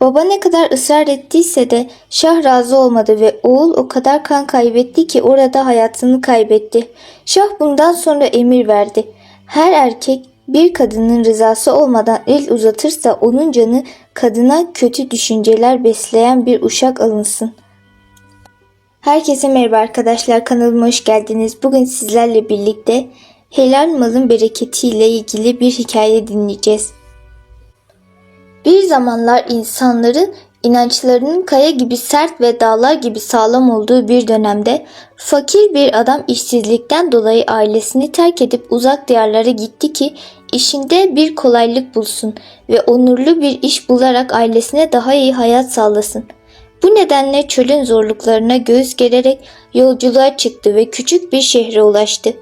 Baba ne kadar ısrar ettiyse de Şah razı olmadı ve oğul o kadar kan kaybetti ki orada hayatını kaybetti. Şah bundan sonra emir verdi. Her erkek bir kadının rızası olmadan el uzatırsa onun canı kadına kötü düşünceler besleyen bir uşak alınsın. Herkese merhaba arkadaşlar kanalıma hoş geldiniz. Bugün sizlerle birlikte helal malın bereketiyle ilgili bir hikaye dinleyeceğiz. Bir zamanlar insanların inançlarının kaya gibi sert ve dağlar gibi sağlam olduğu bir dönemde fakir bir adam işsizlikten dolayı ailesini terk edip uzak diyarlara gitti ki işinde bir kolaylık bulsun ve onurlu bir iş bularak ailesine daha iyi hayat sağlasın. Bu nedenle çölün zorluklarına göğüs gererek yolculuğa çıktı ve küçük bir şehre ulaştı.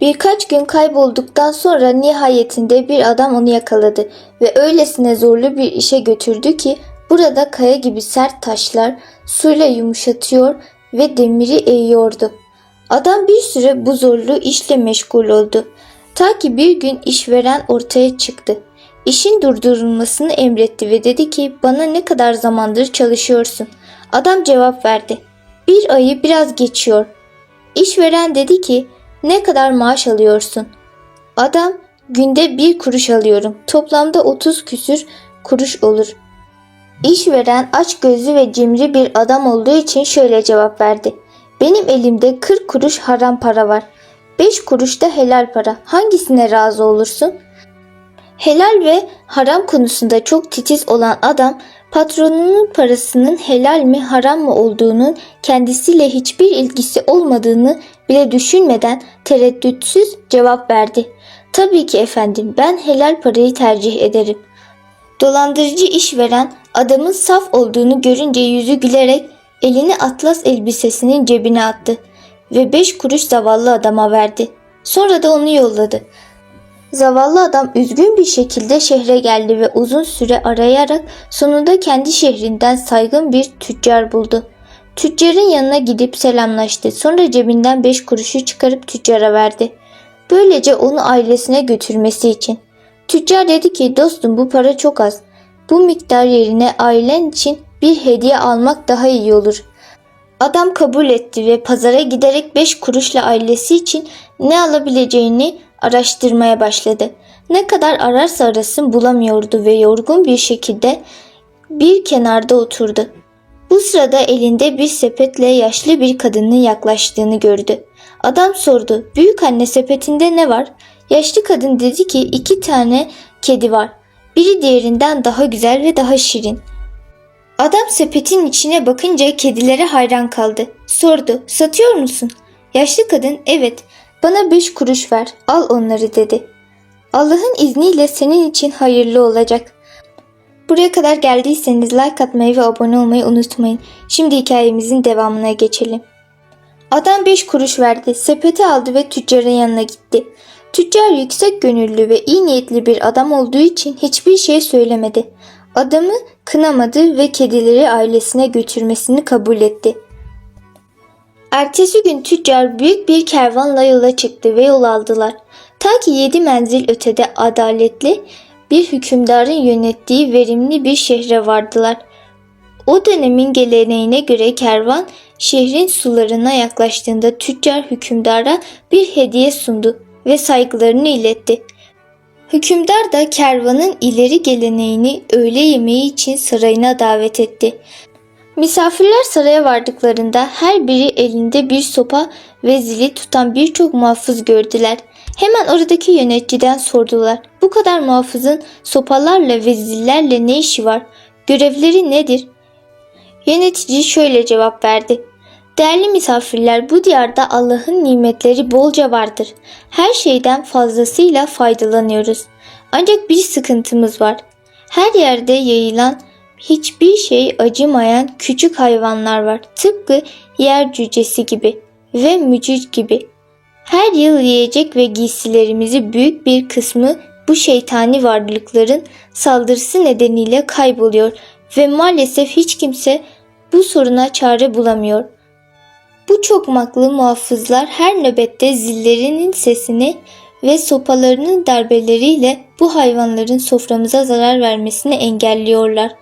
Birkaç gün kaybolduktan sonra nihayetinde bir adam onu yakaladı ve öylesine zorlu bir işe götürdü ki burada kaya gibi sert taşlar suyla yumuşatıyor ve demiri eğiyordu. Adam bir süre bu zorlu işle meşgul oldu. Ta ki bir gün işveren ortaya çıktı. İşin durdurulmasını emretti ve dedi ki bana ne kadar zamandır çalışıyorsun? Adam cevap verdi. Bir ayı biraz geçiyor. İşveren dedi ki ne kadar maaş alıyorsun? Adam günde bir kuruş alıyorum. Toplamda 30 küsür kuruş olur. İşveren aç gözlü ve cimri bir adam olduğu için şöyle cevap verdi. Benim elimde 40 kuruş haram para var. 5 kuruş da helal para. Hangisine razı olursun? Helal ve haram konusunda çok titiz olan adam patronunun parasının helal mi haram mı olduğunun kendisiyle hiçbir ilgisi olmadığını bile düşünmeden tereddütsüz cevap verdi. Tabii ki efendim ben helal parayı tercih ederim. Dolandırıcı işveren adamın saf olduğunu görünce yüzü gülerek elini atlas elbisesinin cebine attı ve beş kuruş zavallı adama verdi. Sonra da onu yolladı. Zavallı adam üzgün bir şekilde şehre geldi ve uzun süre arayarak sonunda kendi şehrinden saygın bir tüccar buldu. Tüccarın yanına gidip selamlaştı. Sonra cebinden beş kuruşu çıkarıp tüccara verdi. Böylece onu ailesine götürmesi için. Tüccar dedi ki dostum bu para çok az. Bu miktar yerine ailen için bir hediye almak daha iyi olur. Adam kabul etti ve pazara giderek beş kuruşla ailesi için ne alabileceğini araştırmaya başladı. Ne kadar ararsa arasın bulamıyordu ve yorgun bir şekilde bir kenarda oturdu. Bu sırada elinde bir sepetle yaşlı bir kadının yaklaştığını gördü. Adam sordu, büyük anne sepetinde ne var? Yaşlı kadın dedi ki iki tane kedi var. Biri diğerinden daha güzel ve daha şirin. Adam sepetin içine bakınca kedilere hayran kaldı. Sordu, satıyor musun? Yaşlı kadın, evet, bana beş kuruş ver, al onları dedi. Allah'ın izniyle senin için hayırlı olacak. Buraya kadar geldiyseniz like atmayı ve abone olmayı unutmayın. Şimdi hikayemizin devamına geçelim. Adam 5 kuruş verdi, sepeti aldı ve tüccarın yanına gitti. Tüccar yüksek gönüllü ve iyi niyetli bir adam olduğu için hiçbir şey söylemedi. Adamı kınamadı ve kedileri ailesine götürmesini kabul etti. Ertesi gün tüccar büyük bir kervanla yola çıktı ve yol aldılar. Ta ki yedi menzil ötede adaletli bir hükümdarın yönettiği verimli bir şehre vardılar. O dönemin geleneğine göre kervan şehrin sularına yaklaştığında tüccar hükümdara bir hediye sundu ve saygılarını iletti. Hükümdar da kervanın ileri geleneğini öğle yemeği için sarayına davet etti. Misafirler saraya vardıklarında her biri elinde bir sopa ve zili tutan birçok muhafız gördüler. Hemen oradaki yöneticiden sordular. Bu kadar muhafızın sopalarla ve zillerle ne işi var? Görevleri nedir? Yönetici şöyle cevap verdi. Değerli misafirler bu diyarda Allah'ın nimetleri bolca vardır. Her şeyden fazlasıyla faydalanıyoruz. Ancak bir sıkıntımız var. Her yerde yayılan hiçbir şey acımayan küçük hayvanlar var. Tıpkı yer cücesi gibi ve mücüc gibi. Her yıl yiyecek ve giysilerimizi büyük bir kısmı bu şeytani varlıkların saldırısı nedeniyle kayboluyor ve maalesef hiç kimse bu soruna çare bulamıyor. Bu çokmaklı muhafızlar her nöbette zillerinin sesini ve sopalarının darbeleriyle bu hayvanların soframıza zarar vermesini engelliyorlar.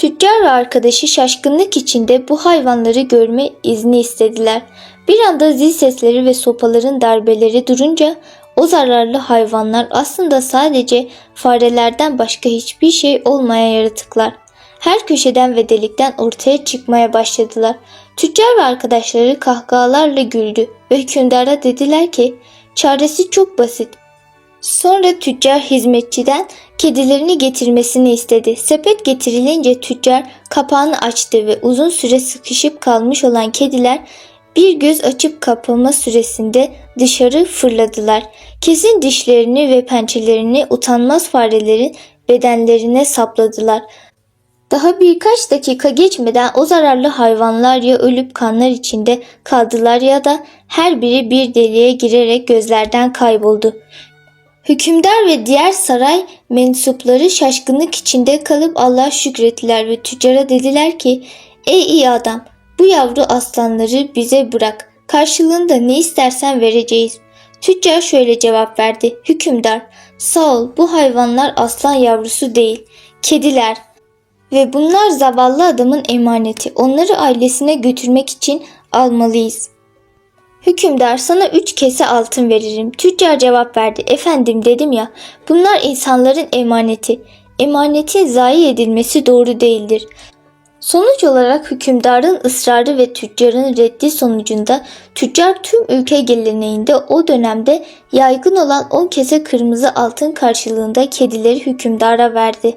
Tüccar ve arkadaşı şaşkınlık içinde bu hayvanları görme izni istediler. Bir anda zil sesleri ve sopaların darbeleri durunca o zararlı hayvanlar aslında sadece farelerden başka hiçbir şey olmayan yaratıklar. Her köşeden ve delikten ortaya çıkmaya başladılar. Tüccar ve arkadaşları kahkahalarla güldü ve hükümdara dediler ki çaresi çok basit. Sonra tüccar hizmetçiden kedilerini getirmesini istedi. Sepet getirilince tüccar kapağını açtı ve uzun süre sıkışıp kalmış olan kediler bir göz açıp kapama süresinde dışarı fırladılar. Kesin dişlerini ve pençelerini utanmaz farelerin bedenlerine sapladılar. Daha birkaç dakika geçmeden o zararlı hayvanlar ya ölüp kanlar içinde kaldılar ya da her biri bir deliğe girerek gözlerden kayboldu. Hükümdar ve diğer saray mensupları şaşkınlık içinde kalıp Allah'a şükrettiler ve tüccara dediler ki Ey iyi adam bu yavru aslanları bize bırak. Karşılığında ne istersen vereceğiz. Tüccar şöyle cevap verdi. Hükümdar sağ ol bu hayvanlar aslan yavrusu değil. Kediler ve bunlar zavallı adamın emaneti. Onları ailesine götürmek için almalıyız. Hükümdar sana üç kese altın veririm. Tüccar cevap verdi. Efendim dedim ya bunlar insanların emaneti. Emanetin zayi edilmesi doğru değildir. Sonuç olarak hükümdarın ısrarı ve tüccarın reddi sonucunda tüccar tüm ülke geleneğinde o dönemde yaygın olan 10 kese kırmızı altın karşılığında kedileri hükümdara verdi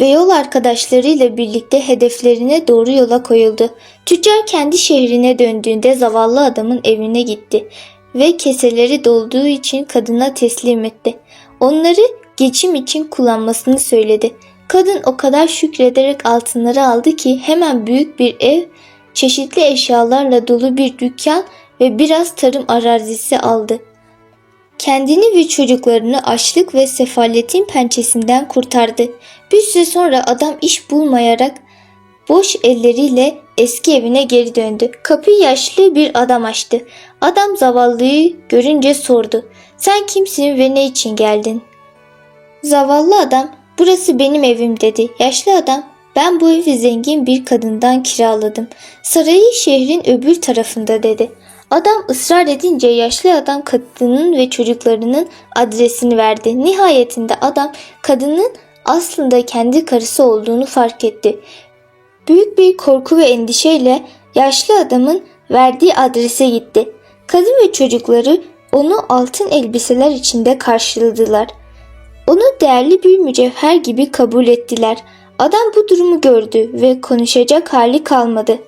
ve yol arkadaşlarıyla birlikte hedeflerine doğru yola koyuldu. Tüccar kendi şehrine döndüğünde zavallı adamın evine gitti ve keseleri dolduğu için kadına teslim etti. Onları geçim için kullanmasını söyledi. Kadın o kadar şükrederek altınları aldı ki hemen büyük bir ev, çeşitli eşyalarla dolu bir dükkan ve biraz tarım arazisi aldı. Kendini ve çocuklarını açlık ve sefaletin pençesinden kurtardı. Bir süre sonra adam iş bulmayarak boş elleriyle eski evine geri döndü. Kapıyı yaşlı bir adam açtı. Adam zavallıyı görünce sordu. Sen kimsin ve ne için geldin? Zavallı adam burası benim evim dedi. Yaşlı adam ben bu evi zengin bir kadından kiraladım. Sarayı şehrin öbür tarafında dedi. Adam ısrar edince yaşlı adam kadının ve çocuklarının adresini verdi. Nihayetinde adam kadının aslında kendi karısı olduğunu fark etti. Büyük bir korku ve endişeyle yaşlı adamın verdiği adrese gitti. Kadın ve çocukları onu altın elbiseler içinde karşıladılar. Onu değerli bir mücevher gibi kabul ettiler. Adam bu durumu gördü ve konuşacak hali kalmadı.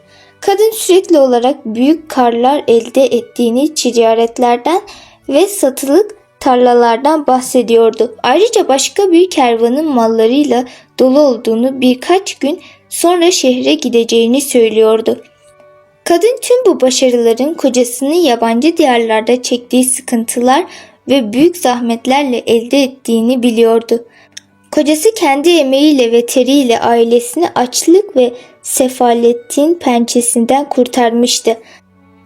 Kadın sürekli olarak büyük karlar elde ettiğini ticaretlerden ve satılık tarlalardan bahsediyordu. Ayrıca başka bir kervanın mallarıyla dolu olduğunu birkaç gün sonra şehre gideceğini söylüyordu. Kadın tüm bu başarıların kocasının yabancı diyarlarda çektiği sıkıntılar ve büyük zahmetlerle elde ettiğini biliyordu. Kocası kendi emeğiyle ve teriyle ailesini açlık ve sefaletin pençesinden kurtarmıştı.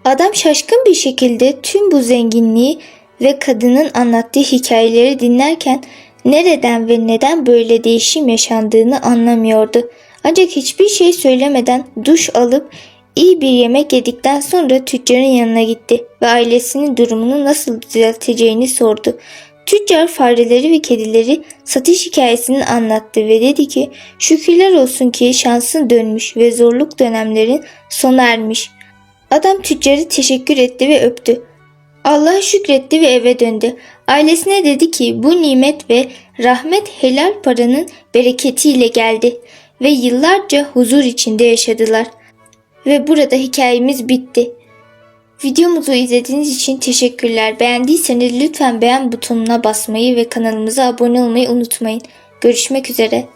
Adam şaşkın bir şekilde tüm bu zenginliği ve kadının anlattığı hikayeleri dinlerken nereden ve neden böyle değişim yaşandığını anlamıyordu. Ancak hiçbir şey söylemeden duş alıp iyi bir yemek yedikten sonra tüccarın yanına gitti ve ailesinin durumunu nasıl düzelteceğini sordu. Tüccar fareleri ve kedileri satış hikayesini anlattı ve dedi ki şükürler olsun ki şansın dönmüş ve zorluk dönemlerin sona ermiş. Adam tüccarı teşekkür etti ve öptü. Allah'a şükretti ve eve döndü. Ailesine dedi ki bu nimet ve rahmet helal paranın bereketiyle geldi ve yıllarca huzur içinde yaşadılar. Ve burada hikayemiz bitti. Videomuzu izlediğiniz için teşekkürler. Beğendiyseniz lütfen beğen butonuna basmayı ve kanalımıza abone olmayı unutmayın. Görüşmek üzere.